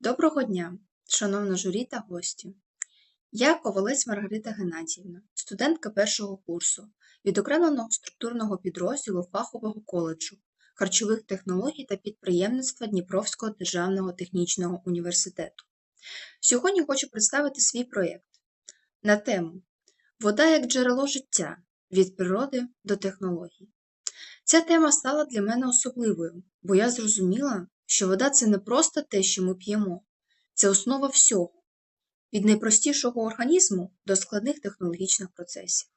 Доброго дня, шановна журі та гості. Я Ковалець Маргарита Геннадіївна, студентка першого курсу відокремленого структурного підрозділу фахового коледжу харчових технологій та підприємництва Дніпровського державного технічного університету. Сьогодні хочу представити свій проєкт на тему Вода як джерело життя від природи до технологій. Ця тема стала для мене особливою, бо я зрозуміла, що вода це не просто те, що ми п'ємо, це основа всього, від найпростішого організму до складних технологічних процесів.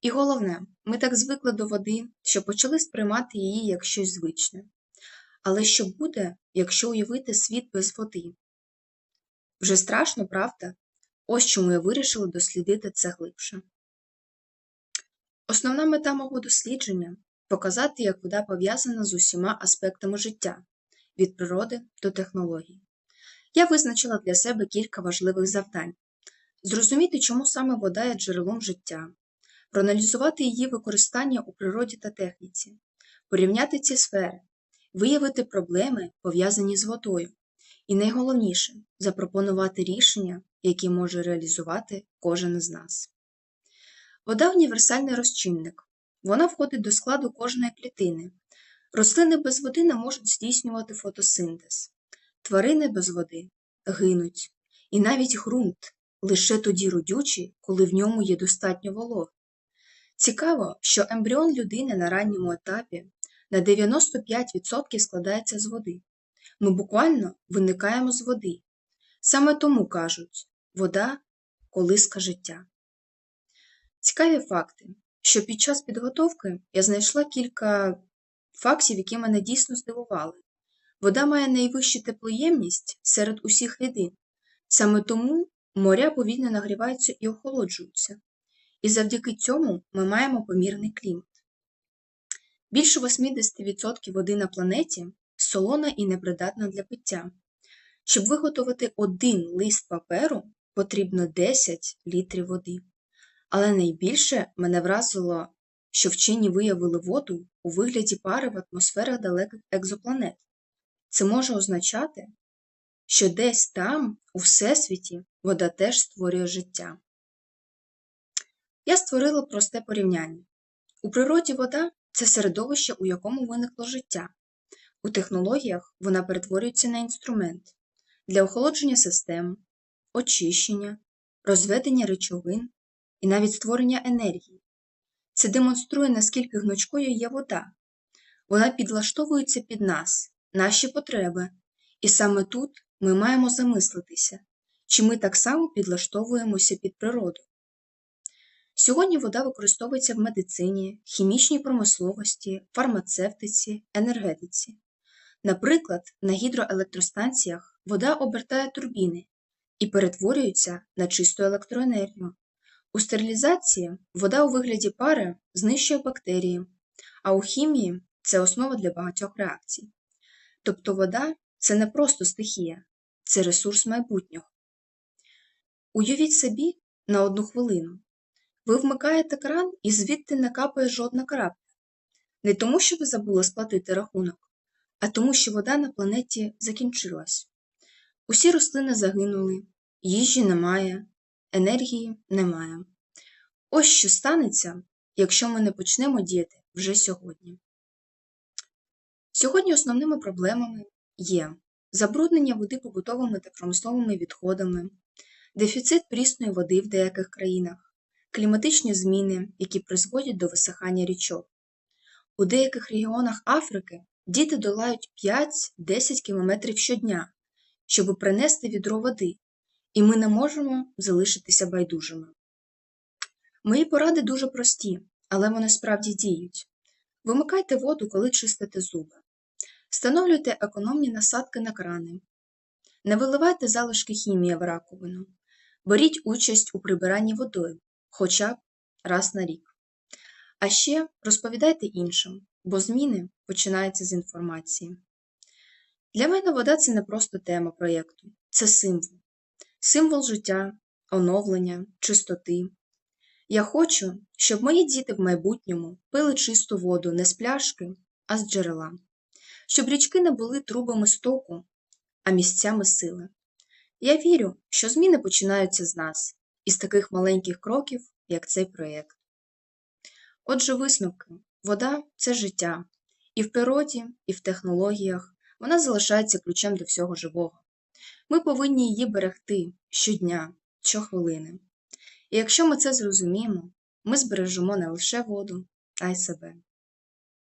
І головне, ми так звикли до води, що почали сприймати її як щось звичне. Але що буде, якщо уявити світ без води? Вже страшно, правда? Ось чому я вирішила дослідити це глибше. Основна мета мого дослідження показати, як вода пов'язана з усіма аспектами життя від природи до технологій. Я визначила для себе кілька важливих завдань: зрозуміти, чому саме вода є джерелом життя, проаналізувати її використання у природі та техніці, порівняти ці сфери, виявити проблеми, пов'язані з водою, і найголовніше запропонувати рішення, які може реалізувати кожен із нас. Вода універсальний розчинник. Вона входить до складу кожної клітини. Рослини без води не можуть здійснювати фотосинтез, тварини без води гинуть, і навіть ґрунт лише тоді родючий, коли в ньому є достатньо вологи. Цікаво, що ембріон людини на ранньому етапі на 95% складається з води. Ми буквально виникаємо з води. Саме тому кажуть вода колиска життя. Цікаві факти, що під час підготовки я знайшла кілька фактів, які мене дійсно здивували. Вода має найвищу теплоємність серед усіх рідин, саме тому моря повільно нагріваються і охолоджуються, і завдяки цьому ми маємо помірний клімат. Більше 80% води на планеті солона і непридатна для пиття. Щоб виготовити один лист паперу, потрібно 10 літрів води. Але найбільше мене вразило, що вчені виявили воду у вигляді пари в атмосферах далеких екзопланет. Це може означати, що десь там, у Всесвіті, вода теж створює життя. Я створила просте порівняння. У природі вода це середовище, у якому виникло життя. У технологіях вона перетворюється на інструмент для охолодження систем, очищення, розведення речовин і навіть створення енергії. Це демонструє, наскільки гнучкою є вода. Вона підлаштовується під нас, наші потреби, і саме тут ми маємо замислитися, чи ми так само підлаштовуємося під природу. Сьогодні вода використовується в медицині, хімічній промисловості, фармацевтиці, енергетиці. Наприклад, на гідроелектростанціях вода обертає турбіни і перетворюється на чисту електроенергію. У стерилізації вода у вигляді пари знищує бактерії, а у хімії це основа для багатьох реакцій. Тобто вода це не просто стихія, це ресурс майбутнього. Уявіть собі на одну хвилину. Ви вмикаєте кран і звідти не капає жодна крапля. Не тому, що ви забули сплатити рахунок, а тому, що вода на планеті закінчилась. Усі рослини загинули, їжі немає, енергії немає. Ось що станеться, якщо ми не почнемо діяти вже сьогодні. Сьогодні основними проблемами є забруднення води побутовими та промисловими відходами, дефіцит прісної води в деяких країнах, кліматичні зміни, які призводять до висихання річок. У деяких регіонах Африки діти долають 5-10 кілометрів щодня, щоб принести відро води, і ми не можемо залишитися байдужими. Мої поради дуже прості, але вони справді діють. Вимикайте воду, коли чистите зуби. Встановлюйте економні насадки на крани. Не виливайте залишки хімії в раковину. Беріть участь у прибиранні водою хоча б раз на рік. А ще розповідайте іншим, бо зміни починаються з інформації. Для мене вода це не просто тема проєкту, це символ. Символ життя, оновлення, чистоти. Я хочу, щоб мої діти в майбутньому пили чисту воду не з пляшки, а з джерела, щоб річки не були трубами стоку, а місцями сили. Я вірю, що зміни починаються з нас, із таких маленьких кроків, як цей проєкт. Отже, висновки. Вода це життя. І в природі, і в технологіях вона залишається ключем до всього живого. Ми повинні її берегти щодня, щохвилини. І якщо ми це зрозуміємо, ми збережемо не лише воду, а й себе.